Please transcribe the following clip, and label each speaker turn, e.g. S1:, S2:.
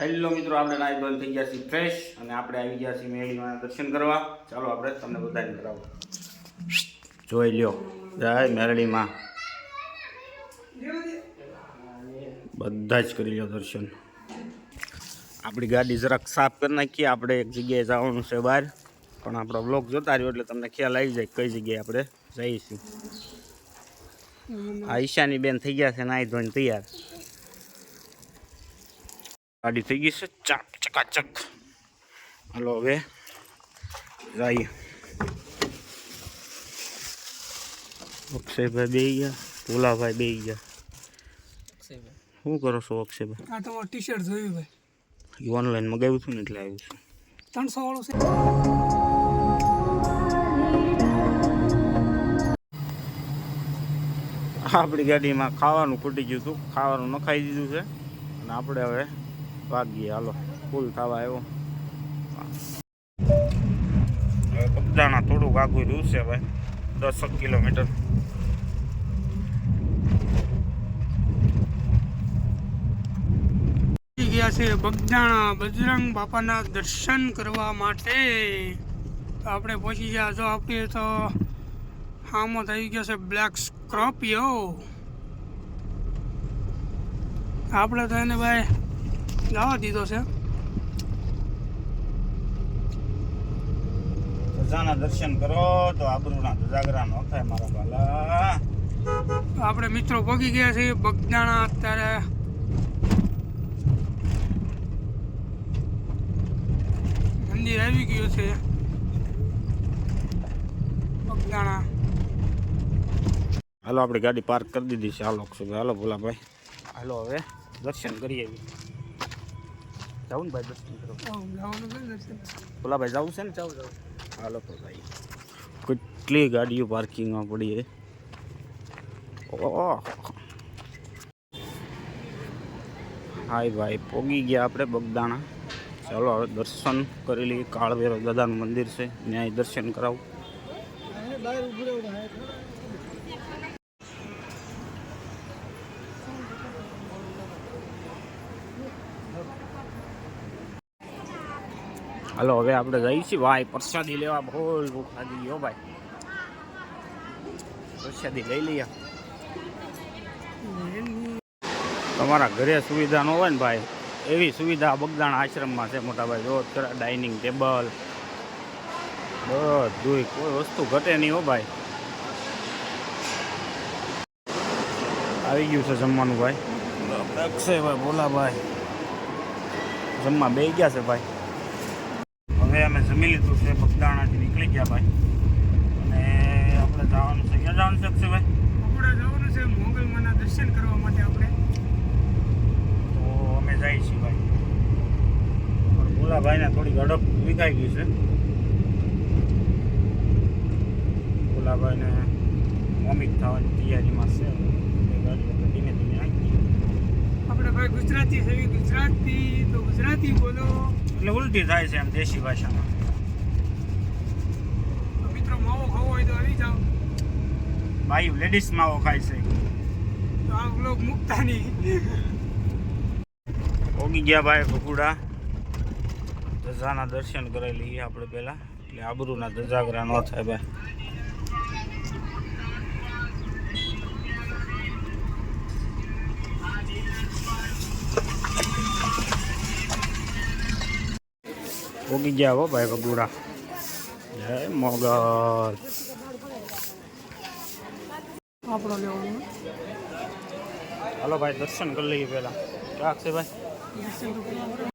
S1: Hello મિત્રો આપણે નાઈ બંધ થઈ ગયા છીએ ફ્રેશ અને આપણે આવી ગયા છીએ મેળીમાં દર્શન કરવા. ચાલો આપણે તમને બધાને કરાવો. જોઈ લ્યો. જય મેરડીમાં બધા જ કરી લ્યો દર્શન. આપણી ગાડી જરાક સાફ કરી નાખીએ આપણે એક જગ્યાએ જવાનું છે બહાર. પણ આપણો બ્લોગ જોતા રહ્યો એટલે તમને ખ્યાલ આવી જાય કઈ જગ્યાએ આપણે જઈશું. આ ઈશાની બેન થઈ ગયા છે નાઈ ધોઈને તૈયાર. ગાડી થઈ ગઈ છે ચાક ચકાચક હાલો હવે જઈએ અક્ષયભાઈ બે ગયા ભોલાભાઈ બે ગયા શું કરો છો અક્ષયભાઈ
S2: આ તમારું ટી શર્ટ જોયું ભાઈ
S1: એ ઓનલાઈન મગાવ્યું હતું ને એટલે આવ્યું છું
S2: ત્રણસો વાળું છે
S1: આપણી ગાડીમાં ખાવાનું ખૂટી ગયું હતું ખાવાનું નખાઈ દીધું છે અને આપણે હવે ભાગીએ હાલો ફૂલ થવા આવ્યો. બગદાણા થોડુંક આગું રહ્યું છે ભાઈ દસક કિલોમીટર.
S2: પહોંચી ગયા છે બગદાણા બજરંગ બાપાના દર્શન કરવા માટે. આપણે પહોંચી ગયા. જો આપણે તો આમાં થઈ ગયો છે બ્લેક સ્કોર્પિયો. આપણે તો એને ભાઈ જવા દીધો છે
S1: ધજાના દર્શન કરો તો આબરૂના ધજાગરા ન થાય મારા બાલા.
S2: આપણે મિત્રો ભોગી ગયા છીએ બગદાણા અત્યારે. મંદિર આવી ગયું છે. બગદાણા.
S1: હાલો આપણી ગાડી પાર્ક કરી દીધી છે. હાલો હાલો ભોલાભાઈ. હાલો હવે દર્શન કરીએ. જાઉં ને ભાઈ દર્શન કરો
S2: ઓ, જવાનું છે ને દર્શન
S1: ભોલાભાઈ જવું છે ને જાવ જાવ હાલો ભોલાભાઈ કેટલી ગાડીઓ પાર્કિંગમાં પડી છે ઓહ હાય ભાઈ પોગી ગયા આપણે બગદાણા ચાલો હવે દર્શન કરી લઈએ કાળભૈરવ દાદાનું મંદિર છે ત્યાં દર્શન કરાવું હાલો હવે આપણે જઈએ છીએ ભાઈ પ્રસાદી લેવા બહુ ભૂખ લાગી ગયો ભાઈ. પ્રસાદી લઈ લઈએ. તમારા ઘરે સુવિધા ન હોય ને ભાઈ? એવી સુવિધા બગદાણ આશ્રમમાં છે મોટા ભાઈ. જો ડાઇનિંગ ટેબલ બધું કોઈ વસ્તુ ઘટે નહીં હો ભાઈ. આવી ગયું છે જમવાનું ભાઈ. અક્ષયભાઈ ભોલાભાઈ જમવા બે ગયા છે ભાઈ. હવે અમે જમી લીધું છે બગદાણાથી નીકળી ગયા ભાઈ. અને આપણે જવાનું છે. ક્યાં જવાનું છે અક્ષયભાઈ?
S2: આપણે જવાનું છે મોગલમાના દર્શન કરવા માટે આપણે.
S1: તો અમે જઈએ છીએ ભાઈ. પણ ભોલાભાઈને થોડી ઝડપ વિકાઈ ગઈ છે. ભોલાભાઈને વોમિટ થવાની તૈયારીમાં છે એ ગાડી આપણે ધીમે ધીમે આવી
S2: ગુજરાતી છે ગુજરાતી તો ગુજરાતી બોલો.
S1: એટલે ઉલટી થાય છે એમ દેશી ભાષામાં.
S2: તો મિત્રો માવો ખાવો હોય તો આવી જાઓ.
S1: ભાઈ લેડીઝ માવો ખાય છે.
S2: તો આ બ્લોગ મૂકતા નહીં.
S1: ઓગી ગયા ભાઈ ભગુડા. ધજાના દર્શન કરાવી લઈએ આપણે પહેલાં. એટલે આબરૂના ધજાગરા ન થાય ભાઈ. ઓગી ગયા હો ભાઈ બગુડા જય મોગલ.
S2: આપણો લેવાનું
S1: હાલો ભાઈ દર્શન કરી લઈએ પહેલાં. ક્યાં છે ભાઈ?